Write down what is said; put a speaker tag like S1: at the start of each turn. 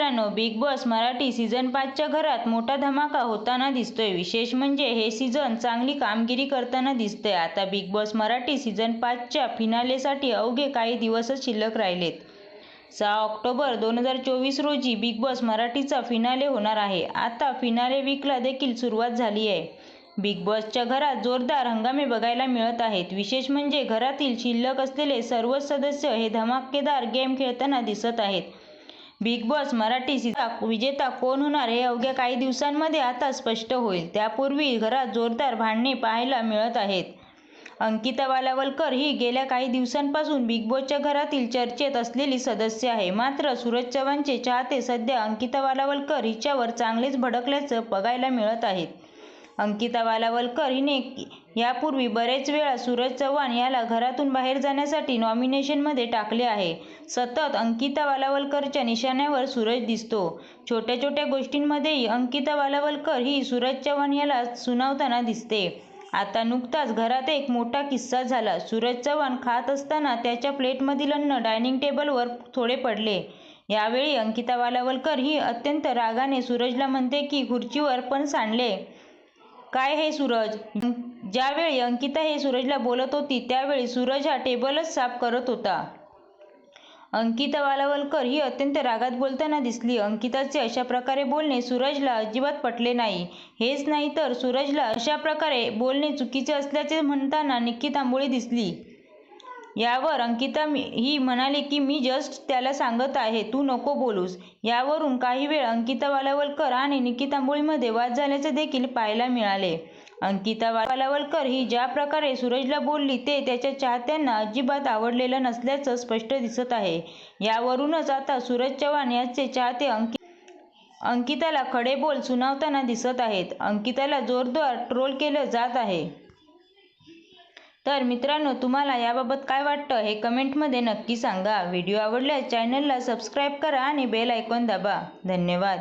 S1: मित्रांनो big boss Marathi season पाचच्या घरात मोठा धमाका होताना दिसतोय. विशेष म्हणजे हे सीझन चांगली कामगिरी करताना दिसतंय. आता बिग बॉस मराठी सीझन पाचच्या फिनालेसाठी अवघे काही दिवसच शिल्लक राहिलेत. सहा ऑक्टोबर दोन हजार चोवीस रोजी बिग बॉस मराठीचा फिनाले होणार आहे. आता फिनाले वीकला देखील सुरुवात झाली आहे. बिग बॉसच्या घरात जोरदार हंगामे बघायला मिळत आहेत. विशेष म्हणजे घरातील शिल्लक असलेले सर्वच सदस्य हे धमाकेदार गेम खेळताना दिसत आहेत. बिग बॉस मराठी विजेता कोण होणार हे अवघ्या काही दिवसांमध्ये आता स्पष्ट होईल. त्यापूर्वी घरात जोरदार भांडणे पाहायला मिळत आहेत. अंकिता वालावलकर ही गेल्या काही दिवसांपासून बिग बॉसच्या घरातील चर्चेत असलेली सदस्य आहे. मात्र सूरज चव्हाणचे चाहते सध्या अंकिता वालावलकर हिच्यावर चांगलेच भडकल्याचं बघायला मिळत आहेत अंकिता वालावलकर हिने यापूर्वी बरेच वेळा सूरज चव्हाण याला घरातून बाहेर जाण्यासाठी नॉमिनेशनमध्ये टाकले आहे. सतत अंकिता वालावलकरच्या निशाण्यावर सूरज दिसतो. छोट्या छोट्या गोष्टींमध्येही अंकिता वालावलकर ही सूरज चव्हाण याला सुनावताना दिसते. आता नुकताच घरात एक मोठा किस्सा झाला. सूरज चव्हाण खात असताना त्याच्या प्लेटमधील अन्न डायनिंग टेबलवर थोडे पडले. यावेळी अंकिता वालावलकर ही अत्यंत रागाने सूरजला म्हणते की खुर्चीवर पण सांडले. काय हे सूरज? ज्यावेळी अंकिता हे सूरजला बोलत होती त्यावेळी सूरज हा टेबलच साफ करत होता. अंकिता वालावलकर ही अत्यंत रागात बोलताना दिसली. अंकिताचे अशा प्रकारे बोलणे सूरजला अजिबात पटले नाही. हेच नाही तर सूरजला अशा प्रकारे बोलणे चुकीचे असल्याचे म्हणताना निक्की थांबोळी दिसली. यावर अंकिता ही म्हणाली की मी जस्ट त्याला सांगत आहे तू नको बोलूस. यावरून काही वेळ अंकिता वालावलकर आणि निकिता मुळीमध्ये वाद झाल्याचे देखील पाहायला मिळाले. अंकिता वालावलकर ही ज्या प्रकारे सूरजला बोलली ते त्याच्या चाहत्यांना अजिबात आवडलेलं नसल्याचं स्पष्ट दिसत आहे. यावरूनच आता सूरज चव्हाण याचे चाहते अंकि अंकिताला खडे बोल सुनावताना दिसत आहेत. अंकिताला जोरदार ट्रोल केलं जात आहे. तर मित्रांनो तुम्हाला याबाबत काय वाटतं हे कमेंटमध्ये नक्की सांगा. व्हिडिओ आवडल्यास चॅनलला सबस्क्राईब करा आणि बेल आयकॉन दाबा. धन्यवाद.